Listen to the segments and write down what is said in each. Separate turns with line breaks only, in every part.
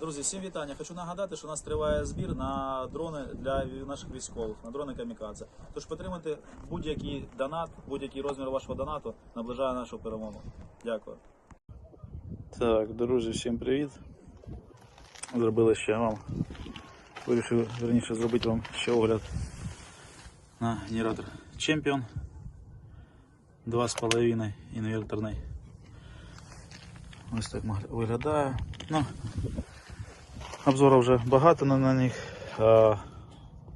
Друзі, всім вітання. Хочу нагадати, що у нас триває збір на дрони для наших військових, на дрони камікадзе. Тож підтримати будь-який донат, будь-який розмір вашого донату наближає нашу перемогу. Дякую. Так, друзі, всім привіт. Зробили ще вам. Вирішив верніше зробити вам ще огляд на генератор Champion 2,5 інверторний. Ось так виглядає. Ну, Обзору вже багато на, них.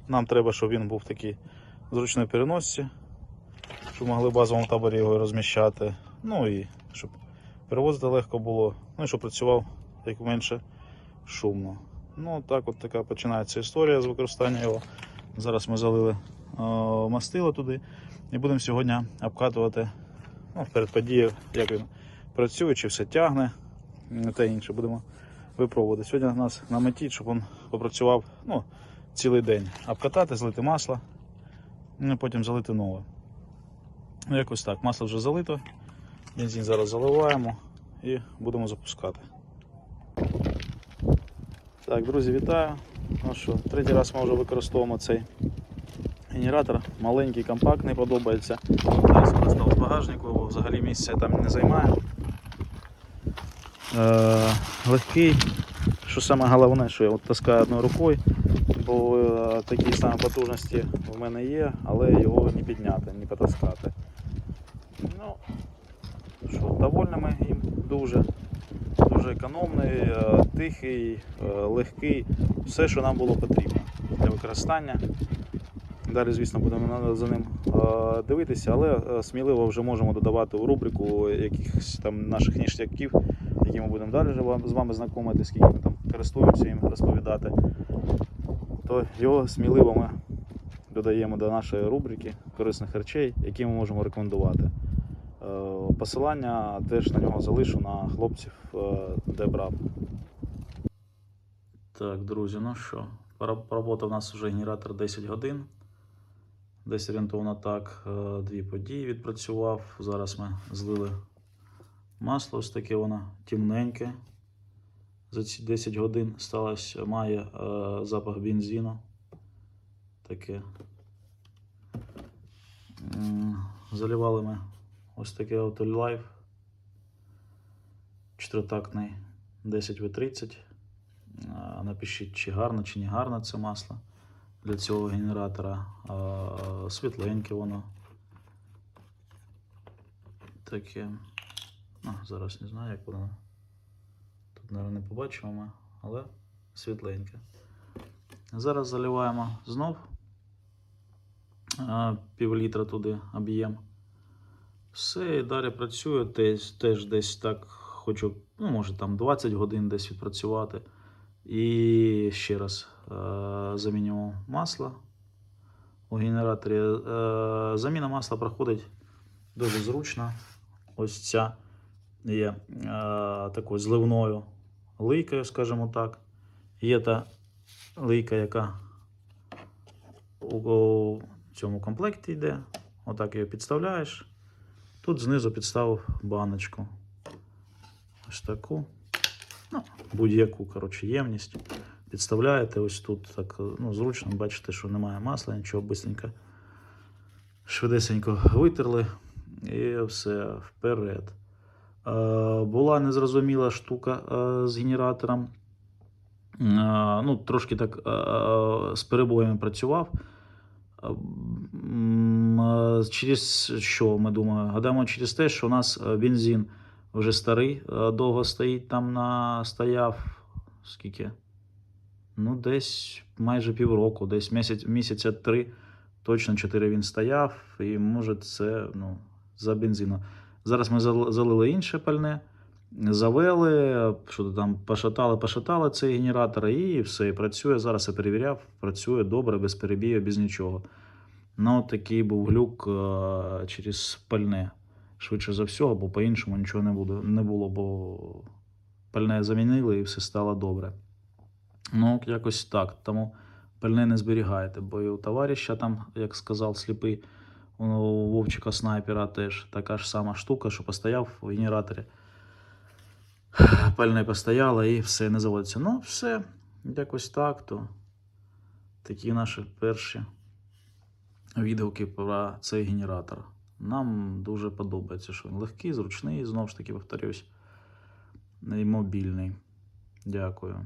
Нам треба, щоб він був такий зручної переносці, щоб могли в базовому таборі його розміщати. Ну і щоб перевозити легко було, ну і щоб працював як менше шумно. Ну так от така починається історія з використання його. Зараз ми залили а, мастило туди і будемо сьогодні обкатувати ну, перед подією, як він працює, чи все тягне та інше. Будемо випробувати. Сьогодні у нас на меті, щоб він попрацював ну, цілий день. Обкатати, злити масло, ну, і потім залити нове. Ну, якось так. Масло вже залито, бензин зараз заливаємо і будемо запускати. Так, друзі, вітаю. Ну що, третій раз ми вже використовуємо цей генератор. Маленький, компактний, подобається. Зараз став з багажнику, бо взагалі місця там не займає. Е, легкий. Що саме головне, що я от таскаю одною рукою, бо е, такі самі потужності в мене є, але його не підняти, не потаскати. Ну, що, довольні ми їм дуже. Дуже економний, е, тихий, е, легкий, все, що нам було потрібно для використання. Далі, звісно, будемо за ним е, дивитися, але сміливо вже можемо додавати у рубрику якихось там наших ніштяків, які ми будемо далі з вами знайомити, скільки ми там користуємося їм розповідати. То його сміливо ми додаємо до нашої рубрики корисних речей, які ми можемо рекомендувати. Е, Посилання теж на нього залишу на хлопців, е, де брав. Так, друзі, ну що, поработав у нас вже генератор 10 годин. Десь орієнтовно так, е, дві події відпрацював. Зараз ми злили масло, ось таке воно темненьке. За ці 10 годин сталося, має е, запах бензину. Таке. Заливали ми ось таке Autolife. Чотиритактний 10В30. Напишіть, чи гарно, чи не гарно це масло для цього генератора. А, Світленьке воно. Таке. А, зараз не знаю, як воно. Тут, мабуть, не побачимо, ми, але світленьке. Зараз заливаємо знов а, пів літра туди об'єм. Все, і далі працюю теж, теж десь так хочу, ну, може там 20 годин десь відпрацювати. І ще раз е, замінюємо масло у генераторі. Е, заміна масла проходить дуже зручно. Ось ця є е, такою зливною лийкою, скажімо так. Є та лийка, яка у, цьому комплекті йде. Отак її підставляєш. Тут знизу підставив баночку. Ось таку. Ну, будь-яку коротше, ємність. Підставляєте ось тут так ну, зручно, бачите, що немає масла, нічого бистренько, швидесенько витерли і все вперед. Е, була незрозуміла штука е, з генератором. Е, ну, трошки так з перебоями працював. Через що ми думаємо? Гадаємо через те, що у нас бензин вже старий, довго стоїть там на стояв. Скільки? Ну, десь майже півроку, десь місяць, місяця три, точно чотири він стояв, і може це ну, за бензину. Зараз ми залили інше пальне, завели, що там пошатали, пошатали цей генератор, і все, і працює. Зараз я перевіряв, працює добре, без перебію, без нічого. Ну, такий був глюк е, через пальне. Швидше за всього, бо по-іншому нічого не, буде, не було, бо пальне замінили і все стало добре. Ну, якось так. Тому пальне не зберігайте, бо і у товариша там, як сказав сліпий, у Вовчика снайпера теж така ж сама штука, що постояв в генераторі пальне постояло і все не заводиться. Ну, все, якось так, то такі наші перші відгуки про цей генератор. Нам дуже подобається, що він легкий, зручний, знову ж таки повторюсь, і мобільний. Дякую.